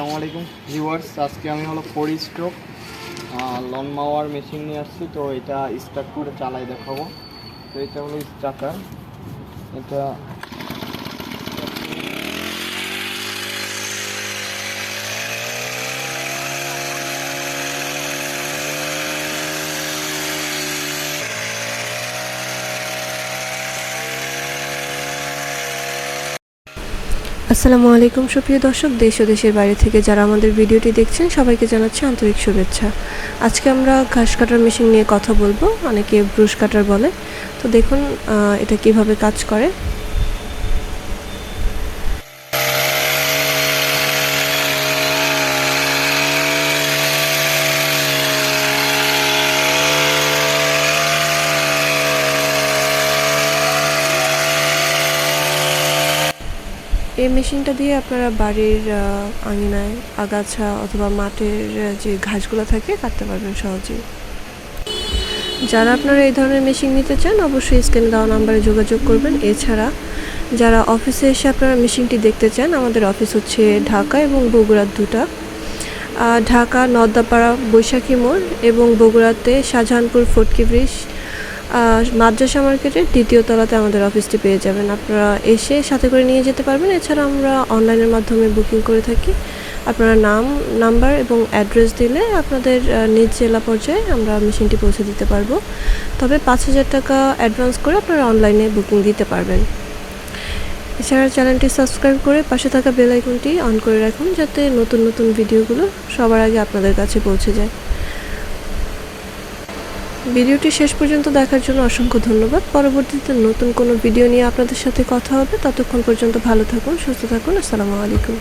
আসসালামু আলাইকুম ভিউয়ার্স আজকে আমি হলো four stroke lawn mower machine নিয়ে আসছি। তো এটা স্টার্ট করে চালাই দেখাবো। তো এটা হলো স্টার্টার এটা আসসালামু আলাইকুম সুপ্রিয় দর্শক, দেশ ও দেশের বাইরে থেকে যারা আমাদের ভিডিওটি দেখছেন, সবাইকে জানাচ্ছি আন্তরিক শুভেচ্ছা। আজকে আমরা ঘাস কাটার মেশিন নিয়ে কথা বলব, অনেকে ব্রুশ কাটার বলে। তো দেখুন এটা কীভাবে কাজ করে। এই মেশিনটা দিয়ে আপনারা বাড়ির আঙিনায় আগাছা অথবা মাঠের যে ঘাসগুলো থাকে কাটতে পারবেন সহজেই। যারা আপনারা এই ধরনের মেশিন নিতে চান, অবশ্যই স্ক্রিনে দেওয়া নাম্বারে যোগাযোগ করবেন। এছাড়া যারা অফিসে এসে আপনারা মেশিনটি দেখতে চান, আমাদের অফিস হচ্ছে ঢাকা এবং বগুড়ার দুটা। ঢাকা নদ্দাপাড়া বৈশাখী মোড় এবং বগুড়াতে শাহজাহানপুর ফটকি ব্রিজ মাদ্রাসা মার্কেটের দ্বিতীয় তলাতে আমাদের অফিসটি পেয়ে যাবেন। আপনারা এসে সাথে করে নিয়ে যেতে পারবেন। এছাড়া আমরা অনলাইনের মাধ্যমে বুকিং করে থাকি। আপনারা নাম নাম্বার এবং অ্যাড্রেস দিলে আপনাদের নিজ জেলা পর্যায়ে আমরা মেশিনটি পৌঁছে দিতে পারব। তবে পাঁচ হাজার টাকা অ্যাডভান্স করে আপনারা অনলাইনে বুকিং দিতে পারবেন। এছাড়া চ্যানেলটি সাবস্ক্রাইব করে পাশে থাকা বেল আইকনটি অন করে রাখুন, যাতে নতুন নতুন ভিডিওগুলো সবার আগে আপনাদের কাছে পৌঁছে যায়। ভিডিওটি শেষ পর্যন্ত দেখার জন্য অসংখ্য ধন্যবাদ। পরবর্তীতে নতুন কোনো ভিডিও নিয়ে আপনাদের সাথে কথা হবে। ততক্ষণ পর্যন্ত ভালো থাকুন, সুস্থ থাকুন। আসসালামু আলাইকুম।